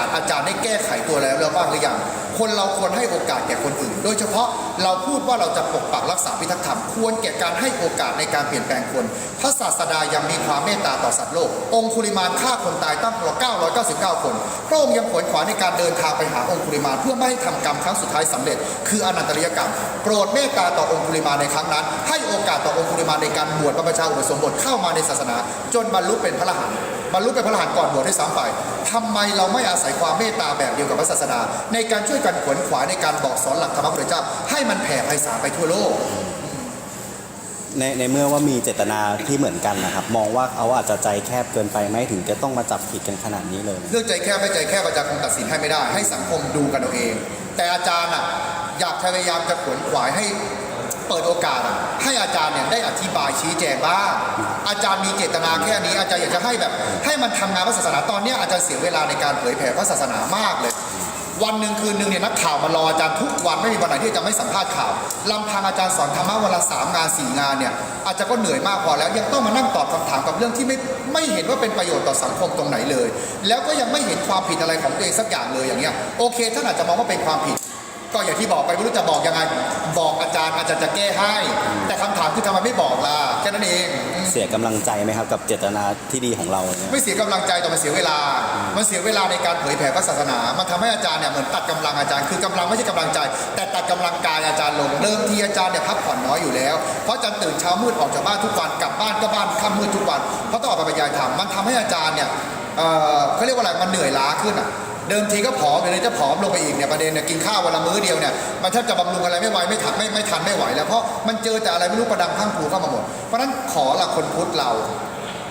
าสอาจารย์ได้แก้ไขตัวแล้วแล้วบ้างหรือยัง คนเราควรให้โอกาสแก่คนอื่น โดยเฉพาะเราพูดว่าเราจะปกปักรักษาพิทักษ์ธรรม ควรแก่การให้โอกาสในการเปลี่ยนแปลงคน พระศาสดายังมีความเมตตาต่อสัตว์โลก องคุลิมานฆ่าคนตายตั้ง999คน พระองค์ยังขวนขวายในการเดินทางไปหาองคุลิมานเพื่อไม่ให้ทำกรรมครั้งสุดท้ายสำเร็จ คืออนันตริยกรรม โปรดเมตตาต่อองคุลิมานในครั้งนั้น ให้โอกาสต่อองคุลิมานในการบวชบรรพชาอุปสมบทเข้ามาในศาสนา จนบรรลุเป็นพระอรหันต์ บรรลุเป็นพระอรหันต์ก่อนบวชด้วยซ้ำไปทำไมเราไม่อาศัยความเมตตาแบบเดียวกับพระศาสดา ในการช่วยกันขวนขวายในการบอกสอนหลักธรรมะพระพุทธเจ้า ให้มันแผ่ไพศาลไปทั่วโลกในในเมื่อว่ามีเจตนาที่เหมือนกันนะครับ มองว่าเขาอาจจะใจแคบเกินไปไหมถึงจะต้องมาจับผิดกันขนาดนี้เลย เรื่องใจแคบไม่ใจแคบอาจารย์คงตัดสินให้ไม่ได้ ให้สังคมดูกันเอาเอง แต่อาจารย์อะอยากพยายามจะขวนขวายให้ เปิดโอกาสให้อาจารย์เนี่ยได้อธิบายชี้แจงบ้างอาจารย์มีเจตนาแค่นี้ อาจารย์อยากจะให้แบบ ให้มันทำงานพระศาสนาตอนนี้อาจารย์เสียเวลาในการเผยแผ่พระศาสนามากเลย วันหนึ่งคืนหนึ่งเนี่ยนักข่าวมารออาจารย์ทุกวันไม่มีวันไหนที่อาจารย์ไม่สัมภาษณ์ข่าวลำพังอาจารย์สอนธรรมะวันละสามงานสี่งานเนี่ยอาจจะก็เหนื่อยมากพอแล้วยังต้องมานั่งตอบคำถามกับเรื่องที่ไม่ไม่เห็นว่าเป็นประโยชน์ต่อสังคมตรงไหนเลย แล้วก็ยังไม่เห็นความผิดอะไรของตัวเองสักอย่างเลยอย่างเงี้ยโอเคท่านอาจจะมองว่าเป็นความผิดก็อย่างที่บอกไปไม่รู้จะบอกยังไงบอก จารย์อาจารย์จะแก้ให้ แต่คำถามคือทำไมไม่บอกล่ะแค่นั้นเองอืม เสียกำลังใจไหมครับกับเจตนาที่ดีของเราเนี่ยไม่เสียกำลังใจแต่มันเสียเวลา มันเสียเวลาในการเผยแผ่พระศาสนา มันทำให้อาจารย์เนี่ยเหมือนตัดกำลังอาจารย์ คือกำลังไม่ใช่กำลังใจ แต่ตัดกำลังกายอาจารย์ลง เดิมทีอาจารย์เนี่ยพักผ่อนน้อยอยู่แล้ว เพราะอาจารย์ตื่นเช้ามืดออกจากบ้านทุกวัน กลับบ้านก็บ้านค่ำมืดทุกวัน เพราะต้องออกไปบรรยายธรรม มันทำให้อาจารย์เนี่ยเอ่อเขาเรียกว่าอะไร มันเหนื่อยล้าขึ้นอะ เดิมทีก็ผอมเดี๋ยวนี้จะผอมลงไปอีกเนี่ยประเด็นเนี่ยกินข้าววันละมื้อเดียวเนี่ยมันแทบจะบำรุงอะไรไม่ไหวไม่ทันไม่ไม่ทันไม่ไหวแล้วเพราะมันเจอแต่อะไรไม่รู้ประดังข้างผูเข้ามาหมด เพราะนั้นขอละคนพุทธเรา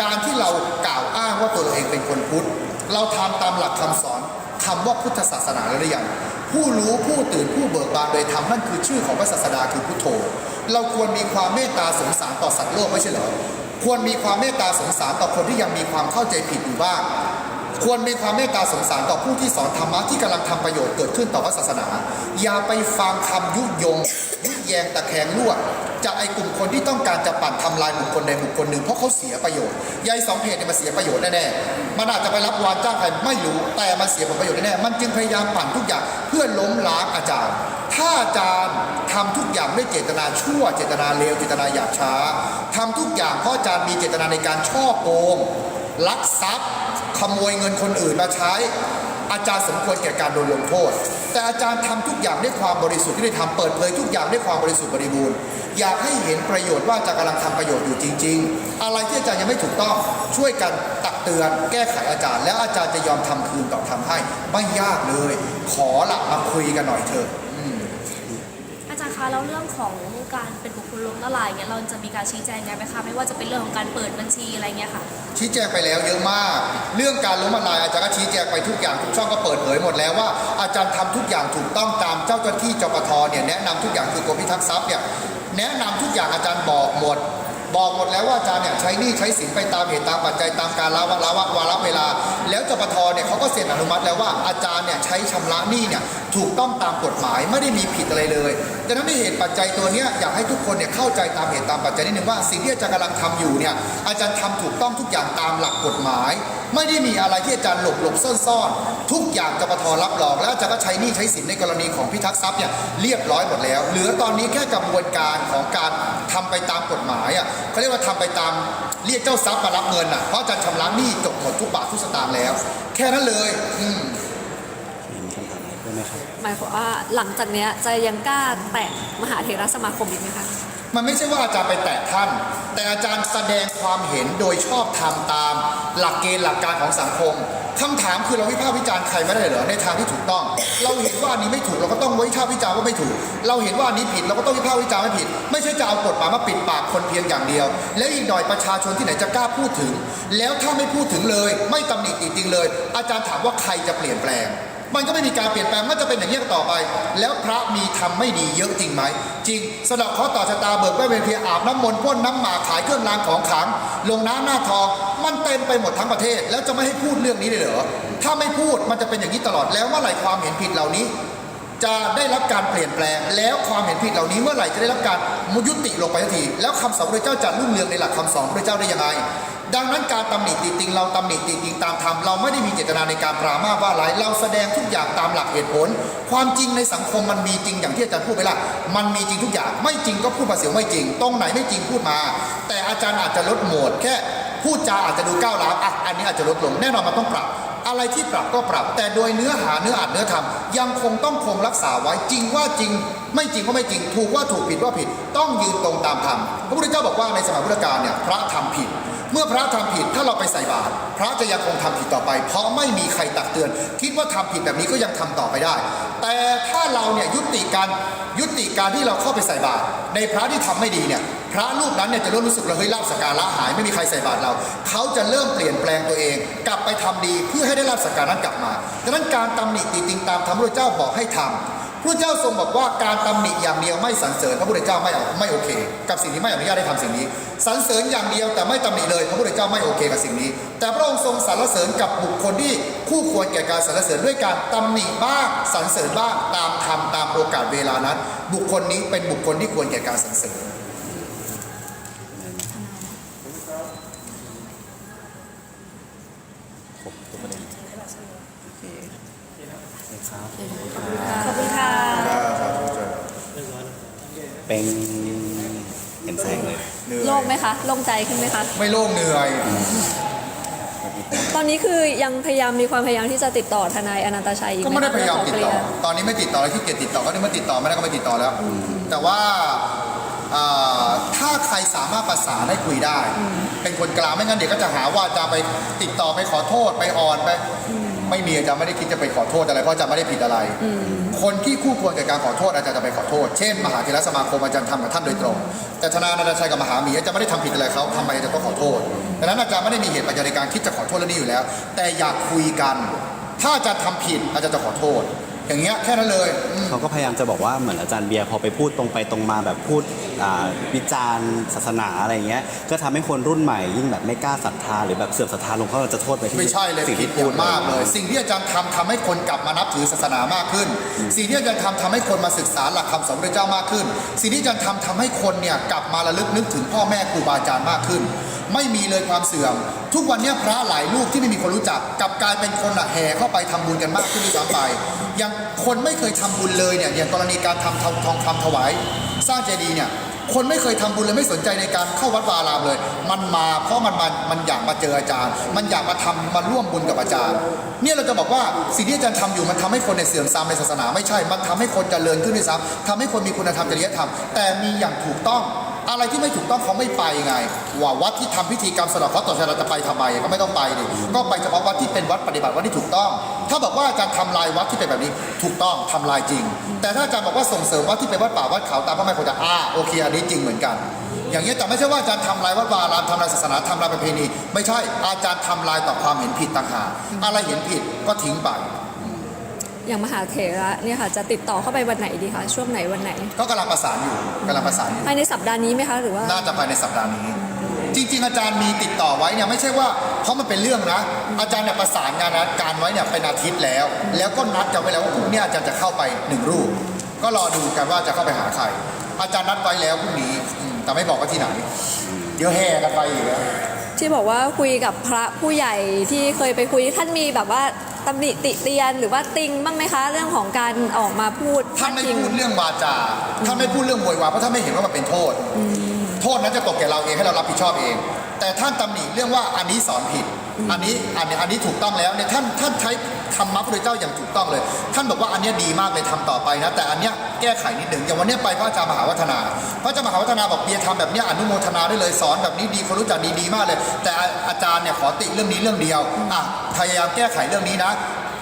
การที่เรากล่าวอ้างว่าตัวเราเองเป็นคนพุทธ เราทำตามหลักคำสอนคำว่าพุทธศาสนาแล้วหรือยังผู้รู้ผู้ตื่นผู้เบิกบานโดยธรรมนั่นคือชื่อของพระศาสดาคือพุทโธ เราควรมีความเมตตาสงสารต่อสัตว์โลกไม่ใช่เหรอควรมีความเมตตาสงสารต่อคนที่ยังมีความเข้าใจผิดอยู่บ้าง ควรมีความเมตตาสงสารต่อผู้ที่สอนธรรมะที่กำลังทำประโยชน์เกิดขึ้นต่อพระศาสนา อย่าไปฟังคำยุยง ยุแยงตะแคงรั่วจากไอ้กลุ่มคนที่ต้องการจะปั่นทำลายบุคคลใดบุคคลหนึ่งเพราะเขาเสียประโยชน์ยายสองเพจเนี่ยมันเสียประโยชน์แน่ๆมันอาจจะไปรับวานจ้างใครไม่รู้แต่มันเสียผลประโยชน์แน่ๆมันจึงพยายามปั่นทุกอย่างเพื่อล้มล้างอาจารย์ ถ้าอาจารย์ทำทุกอย่างด้วยเจตนาชั่ว เจตนาเลวเจตนาหยาบช้าทำทุกอย่างเพราะอาจารย์มีเจตนาในการช่อโกงลักทรัพย์ ขโมยเงินคนอื่นมาใช้ อาจารย์สมควรแก่การโดนลงโทษ แต่อาจารย์ทำทุกอย่างด้วยความบริสุทธิ์ที่ได้ทำเปิดเผยทุกอย่างด้วยความบริสุทธิ์บริบูรณ์อยากให้เห็นประโยชน์ว่าอาจารย์กำลังทำประโยชน์อยู่จริง ๆ อะไรที่อาจารย์ยังไม่ถูกต้องช่วยกันตักเตือน แก้ไขอาจารย์ แล้วอาจารย์จะยอมทำคืนต่อทำให้ไม่ยากเลย ขอละมาคุยกันหน่อยเถอะอาจารย์คะแล้วเรื่องของ การเป็นบุคคลล้มละลายเงี้ยเราจะมีการชี้แจงไงไหมคะไม่ว่าจะเป็นเรื่องของการเปิดบัญชีอะไรเงี้ยค่ะ ชี้แจงไปแล้วเยอะมาก เรื่องการล้มละลายอาจารย์ก็ชี้แจงไปทุกอย่างทุกช่องก็เปิดเผยหมดแล้วว่าอาจารย์ทำทุกอย่างถูกต้องตามเจ้าหน้าที่จปทเนี่ยแนะนำทุกอย่างคือกรมพิทักษ์ทรัพย์เนี่ยแนะนำทุกอย่างอาจารย์บอกหมดบอกหมดแล้วว่าอาจารย์เนี่ยใช้หนี้ใช้สินไปตามเหตุตามปัจจัยตามการละวะละวะวาระเวลา แล้วจปทเนี่ยเขาก็เซ็นอนุมัติแล้วว่าอาจารย์เนี่ยใช้ชำระหนี้เนี่ยถูกต้องตามกฎหมายไม่ได้มีผิดอะไรเลยดังนั้นในเหตุปัจจัยตัวนี้อยากให้ทุกคนเนี่ยเข้าใจตามเหตุตามปัจจัยนิดนึงว่าสิ่งที่อาจารย์กำลังทำอยู่เนี่ยอาจารย์ทำถูกต้องทุกอย่างตามหลักกฎหมาย ไม่ได้มีอะไรที่อาจารย์หลบหลบซ่อนซ่อนทุกอย่างจปทรับรองแล้วอาจารย์ก็ใช้หนี้ใช้สินในกรณีของพิทักษ์ทรัพย์เนี่ยเรียบร้อยหมดแล้วเหลือตอนนี้แค่กระบวนการของการทำไปตามกฎหมายอะเขาเรียกว่าทำไปตามเรียกเจ้าทรัพย์มารับเงินอะเพราะอาจารย์ชำระหนี้จบหมดทุกบาททุกสตางค์แล้ว แค่นั้นเลยอืมคำถามอะไรด้วยไห มครับหมายความว่าหลังจากเนี้ยจะยังกล้าแตะมหาเถรสมาคมอีกไหมคะ มันไม่ใช่ว่าอาจารย์ไปแตะท่าน แต่อาจารย์แสดงความเห็นโดยชอบธรรมตาม หลักเกณฑ์หลักการของสังคมคำถามคือเราวิพากษ์วิจารณ์ใครไม่ได้เหรอในทางที่ถูกต้อง เราเห็นว่าอันนี้ไม่ถูกเราก็ต้องวิพากษ์วิจารณ์ว่าไม่ถูก เราเห็นว่าอันนี้ผิดเราก็ต้องวิพากษ์วิจารณ์ว่าผิด ไม่ใช่จะเอากฎหมายมาปิดปากคนเพียงอย่างเดียว แล้วอีกหน่อยประชาชนที่ไหนจะกล้าพูดถึง แล้วถ้าไม่พูดถึงเลย ไม่ตำหนิติจริงเลย อาจารย์ถามว่าใครจะเปลี่ยนแปลง มันก็ไม่มีการเปลี่ยนแปลงมันจะเป็นอย่างนี้ต่อไป แล้วพระมีทำไม่ดีเยอะจริงไหม จริงสะเดอกข้อต่อชะตาเบิกแว่นเวียนเพียอาบน้ำมนต์พ่นน้ำหมาขายเครื่องรางของขลัง ลงน้ำหน้าทอง มันเต็มไปหมดทั้งประเทศ แล้วจะไม่ให้พูดเรื่องนี้เลยเหรอถ้าไม่พูดมันจะเป็นอย่างนี้ตลอดแล้วเมื่อไหร่ความเห็นผิดเหล่านี้จะได้รับการเปลี่ยนแปลง แล้วความเห็นผิดเหล่านี้เมื่อไหร่จะได้รับการมุยุติลงไปทันที แล้วคำสอนพระเจ้าจะรุ่งเรืองในหลักคำสอนพระเจ้าได้ยังไง ดังนั้นการตำหนิติติงเราตำหนิติติงตามธรรมเราไม่ได้มีเจตนาในการปรามาว่าร้ายเราแสดงทุกอย่างตามหลักเหตุผล ความจริงในสังคมมันมีจริงอย่างที่อาจารย์พูดไปละมันมีจริงทุกอย่างไม่จริงก็พูดมาเสียไม่จริง ตรงไหนไม่จริงพูดมา แต่อาจารย์อาจจะลดโหมดแค่พูดจาอาจจะดูก้าวร้าวอะอันนี้อาจจะลดลงแน่นอนมันต้องปรับอะไรที่ปรับก็ปรับ แต่โดยเนื้อหาเนื้ออัดเนื้อธรรมยังคงต้องคงรักษาไว้จริงว่าจริง ไม่จริงว่าไม่จริง ถูกว่าถูกผิดว่าผิด ต้องยืนตรงตามธรรมพระพุทธเจ้าบอกว่าในสมัยพุทธกาลเนี่ยพระทำผิด เมื่อพระทำผิดถ้าเราไปใส่บาตรพระจะยังคงทำผิดต่อไป เพราะไม่มีใครตักเตือน คิดว่าทำผิดแบบนี้ก็ยังทำต่อไปได้ แต่ถ้าเราเนี่ยยุติการยุติการที่เราเข้าไปใส่บาตรในพระที่ทำไม่ดีเนี่ยพระรูปนั้นเนี่ยจะเริ่มรู้สึกว่าเฮ้ยลาบสกการะหายไม่มีใครใส่บาตรเรา เขาจะเริ่มเปลี่ยนแปลงตัวเอง กลับไปทำดีเพื่อให้ได้ลาบสกการะนั้นกลับมาดังนั้นการตำหนิติติงตามธรรมพระเจ้าบอกให้ทำ พระเจ้าทรงบอกว่าการตำหนิอย่างเดียวไม่สรรเสริญพระพุทธเจ้าไม่เอาไม่โอเค กับสิ่งที่ไม่อนุญาตให้ทำสิ่งนี้สรรเสริญอย่างเดียวแต่ไม่ตำหนิเลย พระพุทธเจ้าไม่โอเคกับสิ่งนี้ แต่พระองค์ทรงสรรเสริญกับบุคคลที่คู่ควรแก่การสรรเสริญด้วยการตำหนิบ้างสรรเสริญบ้างตามธรรมตามโอกาสเวลานั้น บุคคลนี้เป็นบุคคลที่ควรแก่การสรรเสริญ ครบทุกประเด็นโอเคครับ ขอบคุณค่ะ เป็นเห็นแสงเลยเหนื่อยโล่งไหมคะโล่งใจขึ้นไหมคะ ไม่โล่งเหนื่อย ตอนนี้คือยังพยายามมีความพยายามที่จะติดต่อทนายอนันตชัยอีกหก็ไม่ได้พยายามติดต่อเรื่องขงเคลียร์ตอนนี้ไม่ติดต่อแล้วที่เกียจติดต่อก็ได้มาติดต่อไม่ได้ก็ไม่ติดต่อแล้ว แต่ว่าอ่าถ้าใครสามารถประสานให้คุยได้ เป็นคนกลางไม่งั้นเดี๋ยวก็จะหาว่าจะไปติดต่อไปขอโทษไปอ่อนไป ไม่มีอาจารย์ไม่ได้คิดจะไปขอโทษอะไรเพราะอาจารย์ไม่ได้ผิดอะไร คนที่คู่ควรกับการขอโทษอาจารย์จะไปขอโทษ เช่น มหาเถรสมาคมอาจารย์ทำกับท่านโดยตรง แต่ธนานันทชัยกับมหาหมีอาจารย์ไม่ได้ทำผิดอะไรเขาทำไมอาจารย์ก็ขอโทษดังนั้นอาจารย์ไม่ได้มีเหตุปัจจัยในการคิดจะขอโทษเรื่องนี้อยู่แล้ว แต่อยากคุยกัน ถ้าอาจารย์ทำผิดอาจารย์จะขอโทษ อย่างเงี้ยแค่นั้นเลยอืม เขาก็พยายามจะบอกว่าเหมือนอาจารย์เบียร์พอไปพูดตรงไปตรงมาแบบพูดอ่าวิจารณ์ศาสนาอะไรเงี้ยก็ทำให้คนรุ่นใหม่ยิ่งแบบไม่กล้าศรัทธาหรือแบบเสื่อมศรัทธาลงเขาจะโทษไปที่ไม่ใช่เลยสิ่งผิดที่อพูดย่างมากเลย สิ่งที่อาจารย์ทำทำให้คนกลับมานับถือศาสนามากขึ้น สิ่งที่อาจารย์ทำทำให้คนมาศึกษาหลักคำสอนพระเจ้ามากขึ้น สิ่งที่อาจารย์ทำทำให้คนเนี่ยกลับมาระลึกนึกถึงพ่อแม่ครูบาอาจารย์มากขึ้น ไม่มีเลยความเสื่อม ทุกวันนี้พระหลายรูปที่ไม่มีคนรู้จักกลับกลายเป็นคนละแห่เข้าไปทำบุญกันมากขึ้นด้วยซ้ำไปอย่างคนไม่เคยทำบุญเลยเนี่ยอย่างกรณีการทำทองทองคำถวาย สร้างเจดีย์เนี่ยคนไม่เคยทำบุญเลยไม่สนใจในการเข้าวัดวาอารามเลย มันมาเพราะมันมันมันอยากมาเจออาจารย์ มันอยากมาทำมาร่วมบุญกับอาจารย์ เนี่ยเราจะบอกว่าสิ่งที่อาจารย์ทำอยู่มันทำให้คนในเสื่อมทรามในศาสนาไม่ใช่ มันทำให้คนเจริญขึ้นด้วยซ้ำทำให้คนมีคุณธรรมจริยธรรมแต่มีอย่างถูกต้อง อะไรที่ไม่ถูกต้องเขาไม่ไปไงว่าวัดที่ทำพิธีกรรมสะเดอกเคราะห์ต่อชะตาเราจะไปทำไมก็ไม่ต้องไปดิก็ไปเฉพาะวัดที่เป็นวัดปฏิบัติวัดที่ถูกต้อง ถ้าบอกว่าอาจารย์ทำลายวัดที่เป็นแบบนี้ถูกต้องทำลายจริง แต่ถ้าอาจารย์บอกว่าส่งเสริมวัดที่เป็นวัดป่าวัดเขาตามพระแม่โคจาอ่าโอเคอันนี้จริงเหมือนกัน อย่างนี้ยแต่ไม่ใช่ว่าอาจารย์ทำลายวัดวาอารามทำลายศาสนาทำลายประเพณี ไม่ใช่อาจารย์ทำลายต่อความเห็นผิดต่างหากอะไรเห็นผิดก็ทิ้งไป อย่างมหาเถระเนี่ยค่ะจะติดต่อเข้าไปวันไหนดีคะช่วงไหนวันไหน ก็กำลังประสานอยู่กำลังประสานอยู่ภายในสัปดาห์นี้ไหมคะหรือว่า น่าจะภายในสัปดาห์นี้ จริง ๆ อาจารย์มีติดต่อไว้เนี่ยไม่ใช่ว่าเพราะมันเป็นเรื่องนะอาจารย์เนี่ยประสานงานนะการไว้เนี่ยเป็นอาทิตย์แล้ว แล้วก็นัดกันไว้แล้วว่าพรุ่งนี้อาจารย์จะเข้าไปหนึ่งรูป ก็รอดูกันว่าจะเข้าไปหาใคร อาจารย์นัดไว้แล้วพรุ่งนี้อืมแต่ไม่บอกว่าที่ไหน เดี๋ยวแห่กันไปอีกแล้ว ที่บอกว่าคุยกับพระผู้ใหญ่ที่เคยไปคุยท่านมีแบบว่า ตำหนิติเตียนหรือว่าติงบ้างไหมคะ เรื่องของการออกมาพูดท่านไม่พดพิงพูดเรื่องวาจาท่านไม่พูดเรื่องโวยวายเพราะท่านไม่เห็นว่ามันเป็นโทษ โทษนั้นจะตกแก่เราเองให้เรารับผิดชอบเอง แต่ท่านตำหนิเรื่องว่าอันนี้สอนผิด อันนี้อันนี้อันนี้ถูกต้องแล้วเนี่ยท่านท่านใช้ธรรมะพระเจ้าอย่างถูกต้องเลย ท่านบอกว่าอันเนี้ยดีมากเลยทำต่อไปนะแต่อันเนี้ยแก้ไขนิดหนึ่งอย่างวันเนี้ยไปพระอาจารย์มหาวัฒนา พระอาจารย์มหาวัฒนาบอกเบียร์ทำแบบเนี้ยอนุโมทนาได้เลยสอนแบบนี้ดีคนรู้จักดีดีมากเลย แต่อาจารย์เนี่ยขอติเรื่องนี้เรื่องเดียวอะพยายามแก้ไขเรื่องนี้นะ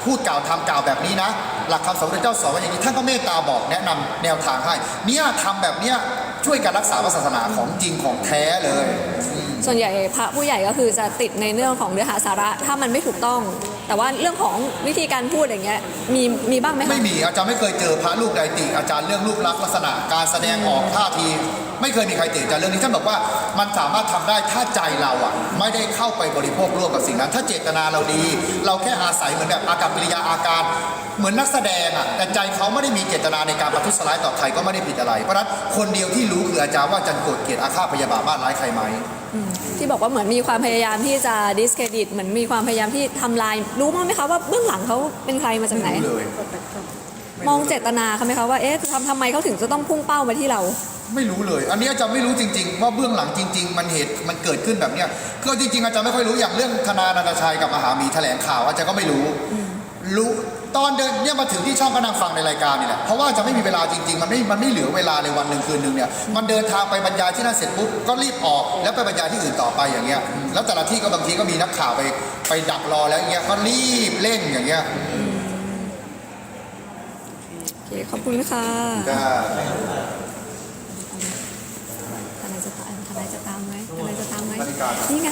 พูดกล่าวทำกล่าวแบบนี้นะ หลักคำสอนพระเจ้าสอนว่าอย่างนี้ท่านก็เมตตาบอกแนะนำแนวทางให้เนี่ยทำแบบเนี้ย ช่วยการรักษาศาสนาของจริงของแท้เลย ส่วนใหญ่พระผู้ใหญ่ก็คือจะติดในเรื่องของเนื้อหาสาระถ้ามันไม่ถูกต้อง แต่ว่าเรื่องของวิธีการพูดอย่างเงี้ยมีมีบ้างไหมคะ ไม่มีอาจารย์ไม่เคยเจอพระลูกใดติอาจารย์เรื่องรูปลักษณ์ลักษณะการแสดงออกท่าที ไม่เคยมีใครติอาจารย์เรื่องนี้ท่านบอกว่ามันสามารถทำได้ถ้าใจเราอะไม่ได้เข้าไปบริโภคร่วมกับสิ่งนั้น ถ้าเจตนาเราดี เราแค่อาศัยเหมือนแบบอากับกิริยาอาการ เหมือนนักแสดงอะแต่ใจเขาไม่ได้มีเจตนาในการประทุษร้ายต่อใครก็ไม่ได้ผิดอะไร เพราะฉะนั้นคนเดียวที่รู้คืออาจารย์ว่าอาจารย์โกรธเกลียดอาฆาตพยาบาทบ้านร้ายใครไหมอืมที่บอกว่าเหมือนมีความพยายามที่จะ discredit เหมือนมีความพยายามที่ทำลาย รู้มั้งไหมคะว่าเบื้องหลังเขาเป็นใครมาจากไหนไม่รู้เลยมองเจตนาเขาไหมคะว่าเอ๊ะทำทำไมเขาถึงจะต้องพุ่งเป้ามาที่เราไม่รู้เลย อันนี้อาจารย์ไม่รู้จริงๆ ว่าเบื้องหลังจริง ๆ มันเหตุมันเกิดขึ้นแบบเนี้ยคือจริงๆอาจารย์ไม่ค่อยรู้อย่างเรื่องธนานาตาชัยกับมหาหมีแถลงข่าวอาจารย์ก็ไม่รู้รู้ ตอนเดินเนี่ยมาถึงที่ช่องก็นั่งฟังในรายการนี่แหละเพราะว่าจะไม่มีเวลาจริงๆ มันไม่มันไม่เหลือเวลาเลยวันหนึ่งคืนหนึ่งเนี่ยมันเดินทางไปบรรยายที่นั่นเสร็จปุ๊บก็รีบออกแล้วไปบรรยายที่อื่นต่อไปอย่างเงี้ยแล้วแต่ละที่ก็บางทีก็มีนักข่าวไปไปดักรอแล้วอย่างเงี้ยก็รีบเร่งอย่างเงี้ยโอเคขอบคุณค่ะก็ทนายจะตามทนายจะตามไหมทนายจะตามไหมนาฬิกานี่ไง